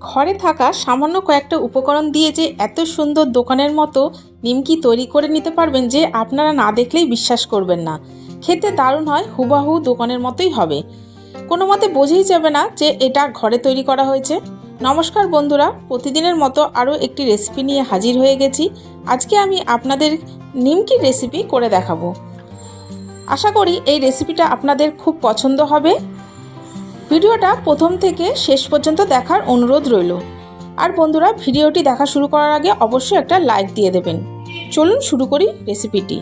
ঘরে থাকা সামান্য কয়েকটা উপকরণ দিয়ে যে এত সুন্দর দোকানের মতো নিমকি তৈরি করে নিতে পারবেন যে আপনারা না দেখলেই বিশ্বাস করবেন না। খেতে দারুণ হয়, হুবাহু দোকানের মতোই হবে। কোনো মতে বোঝেই যাবে না যে এটা ঘরে তৈরি করা হয়েছে। নমস্কার বন্ধুরা, প্রতিদিনের মতো আরও একটি রেসিপি নিয়ে হাজির হয়ে গেছি। আজকে আমি আপনাদের নিমকির রেসিপি করে দেখাবো। আশা করি এই রেসিপিটা আপনাদের খুব পছন্দ হবে। ভিডিওটা প্রথম থেকে শেষ পর্যন্ত দেখার অনুরোধ রইল। আর বন্ধুরা, ভিডিওটি দেখা শুরু করার আগে অবশ্যই একটা লাইক দিয়ে দেবেন। চলুন শুরু করি রেসিপিটি।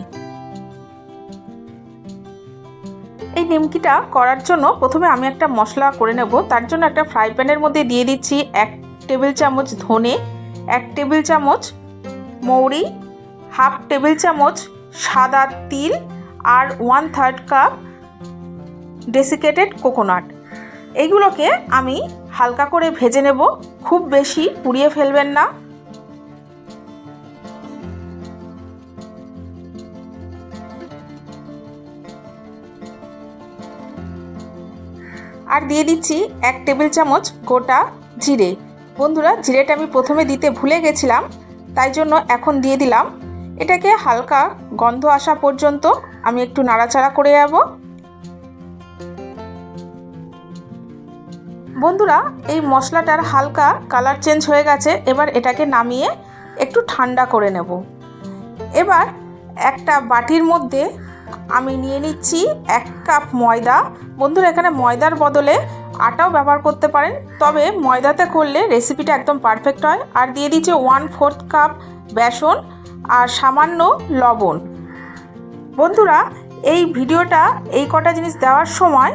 এই নিমকিটা করার জন্য প্রথমে আমি একটা মশলা করে নেব। তার জন্য একটা ফ্রাই প্যানের মধ্যে দিয়ে দিচ্ছি এক টেবিল চামচ ধনে, এক টেবিল চামচ মৌরি, হাফ টেবিল চামচ সাদা তিল, আর one third cup desiccated coconut. এইগুলোকে আমি হালকা করে ভেজে নেব। খুব বেশি পুড়িয়ে ফেলবেন না। আর দিয়ে দিচ্ছি এক টেবিল চামচ গোটা জিরে। বন্ধুরা, জিরেটা আমি প্রথমে দিতে ভুলে গেছিলাম, তাই জন্য এখন দিয়ে দিলাম। এটাকে হালকা গন্ধ আসা পর্যন্ত আমি একটু নাড়াচাড়া করে যাব বন্ধুরা, এই মশলাটার হালকা কালার চেঞ্জ হয়ে গেছে, এবার এটাকে নামিয়ে একটু ঠান্ডা করে নেব। এবার একটা বাটির মধ্যে আমি নিয়ে নিচ্ছি এক কাপ ময়দা। বন্ধুরা, এখানে ময়দার বদলে আটাও ব্যবহার করতে পারেন, তবে ময়দাতে করলে রেসিপিটা একদম পারফেক্ট হয়। আর দিয়ে দিচ্ছি ওয়ান ফোর্থ কাপ বেসন আর সামান্য লবণ। বন্ধুরা, এই ভিডিওটা এই কটা জিনিস দেওয়ার সময়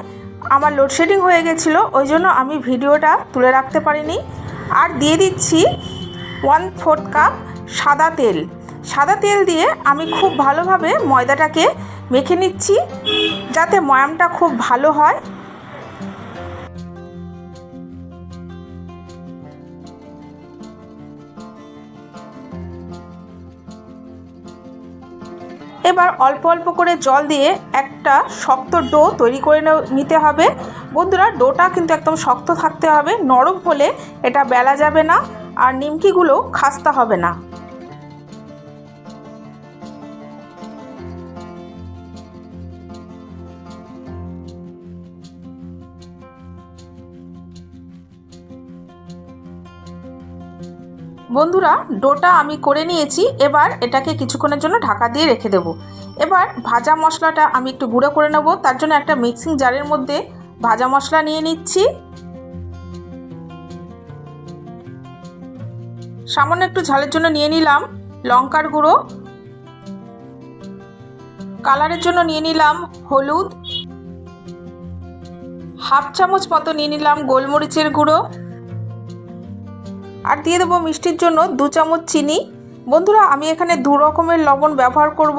আমার লোডশেডিং হয়ে গেছিল, ওই জন্য আমি ভিডিওটা তুলে রাখতে পারিনি। আর দিয়ে দিচ্ছি ওয়ান ফোর্থ কাপ সাদা তেল। সাদা তেল দিয়ে আমি খুব ভালোভাবে ময়দাটাকে মেখে নিচ্ছি, যাতে ময়ামটা খুব ভালো হয়। এবার অল্প অল্প করে জল দিয়ে একটা শক্ত ডো তৈরি করে নিতে হবে। বন্ধুরা, ডোটা কিন্তু একদম শক্ত থাকতে হবে, নরম হলে এটা বেলা যাবে না আর নিমকিগুলো খাস্তা হবে না। বন্ধুরা, ডোটা আমি করে নিয়েছি, এবার এটাকে কিছুক্ষণের জন্য ঢাকা দিয়ে রেখে দেব। এবার ভাজা মশলাটা আমি একটু গুঁড়ো করে নেব, তার জন্য একটা মিক্সিং জারের মধ্যে ভাজা মশলা নিয়ে নিচ্ছি। সামান্য একটু ঝালের জন্য নিয়ে নিলাম লঙ্কার গুঁড়ো। কালারের জন্য নিয়ে নিলাম হলুদ। হাফ চামচ মতো নিয়ে নিলাম গোলমরিচের গুঁড়ো। আর দিয়ে দেবো মিষ্টির জন্য দু চামচ চিনি। বন্ধুরা, আমি এখানে দু রকমের লবণ ব্যবহার করব।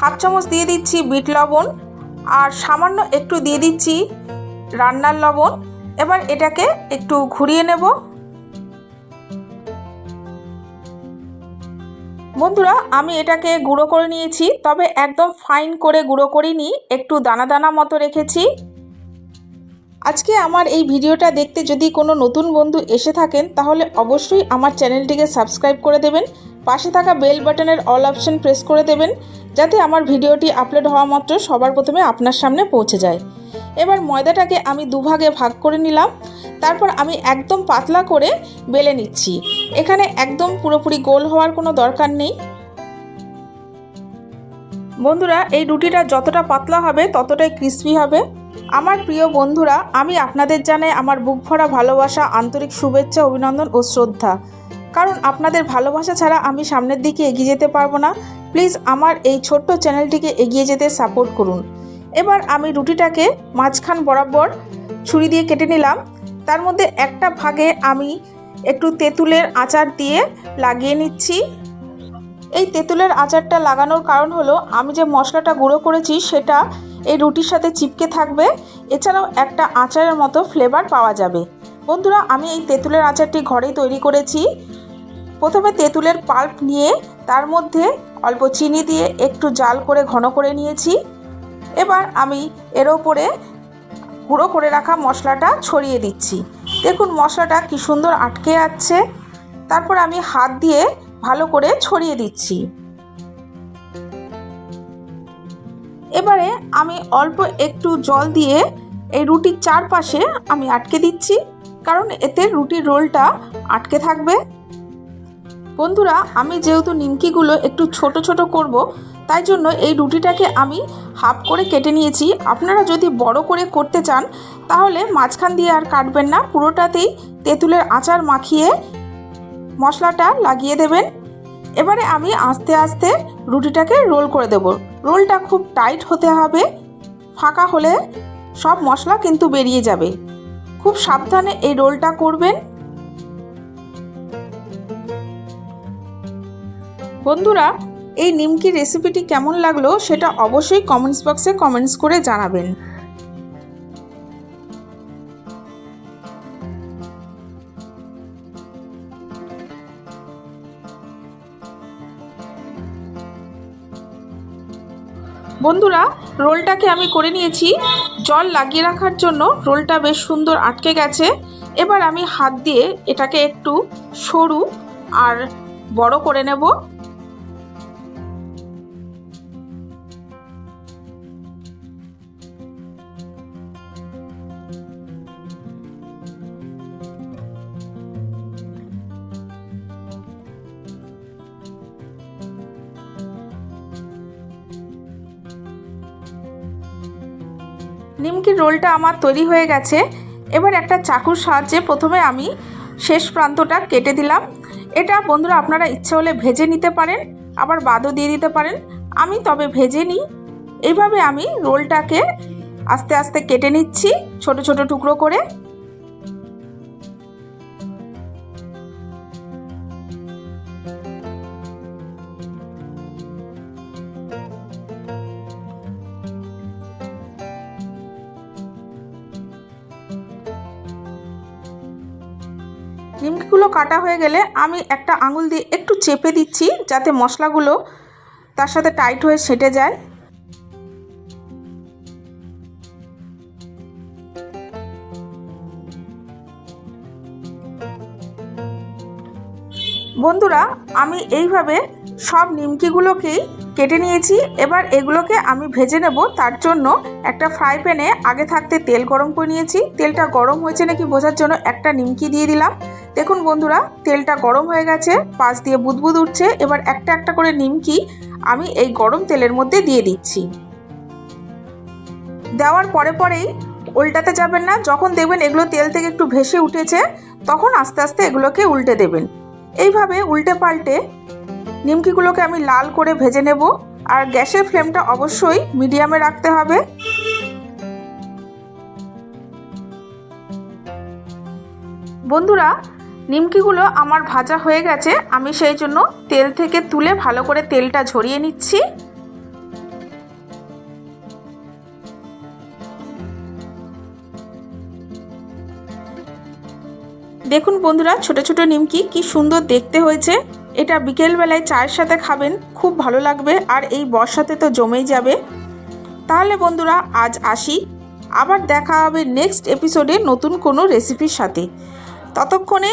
হাফ চামচ দিয়ে দিচ্ছি বিট লবণ আর সামান্য একটু দিয়ে দিচ্ছি রান্নার লবণ। এবার এটাকে একটু ঘুরিয়ে নেব। বন্ধুরা, আমি এটাকে গুঁড়ো করে নিয়েছি, তবে একদম ফাইন করে গুঁড়ো করিনি, একটু দানা দানা মতো রেখেছি। আজকে আমার এই ভিডিওটা দেখতে যদি কোনো নতুন বন্ধু এসে থাকেন, তাহলে অবশ্যই আমার চ্যানেলটিকে সাবস্ক্রাইব করে দেবেন, পাশে থাকা বেল বাটনের অল অপশন প্রেস করে দেবেন, যাতে আমার ভিডিওটি আপলোড হওয়া মাত্র সবার প্রথমে আপনার সামনে পৌঁছে যায়। এবার ময়দাটাকে আমি দুভাগে ভাগ করে নিলাম, তারপর আমি একদম পাতলা করে বেলে নিচ্ছি। এখানে একদম পুরোপুরি গোল হওয়ার কোনো দরকার নেই। বন্ধুরা, এই রুটিটা যতটা পাতলা হবে, ততটাই ক্রিস্পি হবে। আমার প্রিয় বন্ধুরা, আমি আপনাদের জানাই আমার বুক ভরা ভালোবাসা, আন্তরিক শুভেচ্ছা, অভিনন্দন ও শ্রদ্ধা। কারণ আপনাদের ভালোবাসা ছাড়া আমি সামনের দিকে এগিয়ে যেতে পারব না। প্লিজ আমার এই ছোট্ট চ্যানেলটিকে এগিয়ে যেতে সাপোর্ট করুন। এবার আমি রুটিটাকে মাঝখান বরাবর ছুরি দিয়ে কেটে নিলাম। তার মধ্যে একটা ভাগে আমি একটু তেঁতুলের আচার দিয়ে লাগিয়ে নিচ্ছি। এই তেঁতুলের আচারটা লাগানোর কারণ হলো, আমি যে মশলাটা গুঁড়ো করেছি, সেটা এই রুটির সাথে চিপকে থাকবে। এছাড়াও একটা আচারের মতো ফ্লেভার পাওয়া যাবে। বন্ধুরা, আমি এই তেঁতুলের আচারটি ঘরেই তৈরি করেছি। প্রথমে তেঁতুলের পাল্প নিয়ে তার মধ্যে অল্প চিনি দিয়ে একটু জাল করে ঘন করে নিয়েছি। এবার আমি এর ওপরে গুঁড়ো করে রাখা মশলাটা ছড়িয়ে দিচ্ছি। দেখুন মশলাটা কি সুন্দর আটকে যাচ্ছে তারপর আমি হাত দিয়ে ভালো করে ছড়িয়ে দিচ্ছি। এবারে আমি অল্প একটু জল দিয়ে এই রুটির চারপাশে আমি আটকে দিচ্ছি, কারণ এতে রুটির রোলটা আটকে থাকবে। বন্ধুরা, আমি যেহেতু নিমকিগুলো একটু ছোট ছোট করব, তাই জন্য এই রুটিটাকে আমি হাফ করে কেটে নিয়েছি। আপনারা যদি বড় করে করতে চান, তাহলে মাঝখান দিয়ে আর কাটবেন না, পুরোটাতেই তেঁতুলের আচার মাখিয়ে মশলাটা লাগিয়ে দেবেন। এবারে আমি আস্তে আস্তে রুটিটাকে রোল করে দেব। রোলটা খুব টাইট হতে হবে। ফাঁকা হলে সব মশলা কিন্তু বেরিয়ে যাবে। খুব সাবধানে এই রোলটা করবেন। বন্ধুরা, এই নিমকি রেসিপিটি কেমন লাগল সেটা অবশ্যই কমেন্টস বক্সে কমেন্টস করে জানাবেন। বন্ধুরা, রোলটাকে আমি করে নিয়েছি। জল লাগিয়ে রাখার জন্য রোলটা বেশ সুন্দর আটকে গেছে। এবার আমি হাত দিয়ে এটাকে একটু সরু আর বড় করে নেব। নিমকির রোলটা আমার তৈরি হয়ে গেছে। এবার একটা চাকুর সাহায্যে প্রথমে আমি শেষ প্রান্তটা কেটে দিলাম। এটা বন্ধুরা আপনারা ইচ্ছে হলে ভেজে নিতে পারেন, আবার বাদও দিয়ে দিতে পারেন। আমি তবে ভেজে নিই। এইভাবে আমি রোলটাকে আস্তে আস্তে কেটে নিচ্ছি, ছোট ছোট টুকরো করে। নিমকিগুলো কাটা হয়ে গেলে আমি একটা আঙুল দিয়ে একটু চেপে দিচ্ছি যাতে মশলাগুলো তার সাথে টাইট হয়ে সেটে যায়। বন্ধুরা, আমি এইভাবে সব নিমকিগুলোকেই কেটে নিয়েছি। এবার এগুলোকে আমি ভেজে নেব। তার জন্য একটা ফ্রাই প্যানে আগে থাকতে তেল গরম করে নিয়েছি। তেলটা গরম হয়েছে নাকি বোঝার জন্য একটা নিমকি দিয়ে দিলাম। দেখুন বন্ধুরা, তেলটা গরম হয়ে গেছে, পাশ দিয়ে বুদবুদ উঠছে, এবার একটা একটা করে নিমকি আমি এই গরম তেলের মধ্যে দিয়ে দিচ্ছি। দেওয়ার পরে পরেই উল্টাতে যাবেন না, যখন দেখবেন এগুলো তেল থেকে একটু ভেসে উঠেছে, তখন আস্তে আস্তে এগুলোকে উল্টে দেবেন। এইভাবে উল্টে পাল্টে নিমকিগুলোকে আমি লাল করে ভেজে নেব, আর গ্যাসের ফ্লেমটা অবশ্যই মিডিয়ামে রাখতে হবে। বন্ধুরা নিমকিগুলো আমার ভাজা হয়ে গেছে, আমি সেই জন্য তেল থেকে তুলে ভালো করে তেলটা ঝরিয়ে নিচ্ছি। দেখুন বন্ধুরা, ছোট ছোট নিমকি কি সুন্দর দেখতে হয়েছে। এটা বিকেলবেলায় চায়ের সাথে খাবেন, খুব ভালো লাগবে আর এই বর্ষাতে তো জমেই যাবে। তাহলে বন্ধুরা, আজ আসি। আবার দেখা হবে নেক্সট এপিসোডে নতুন কোনো রেসিপির সাথে। ততক্ষণে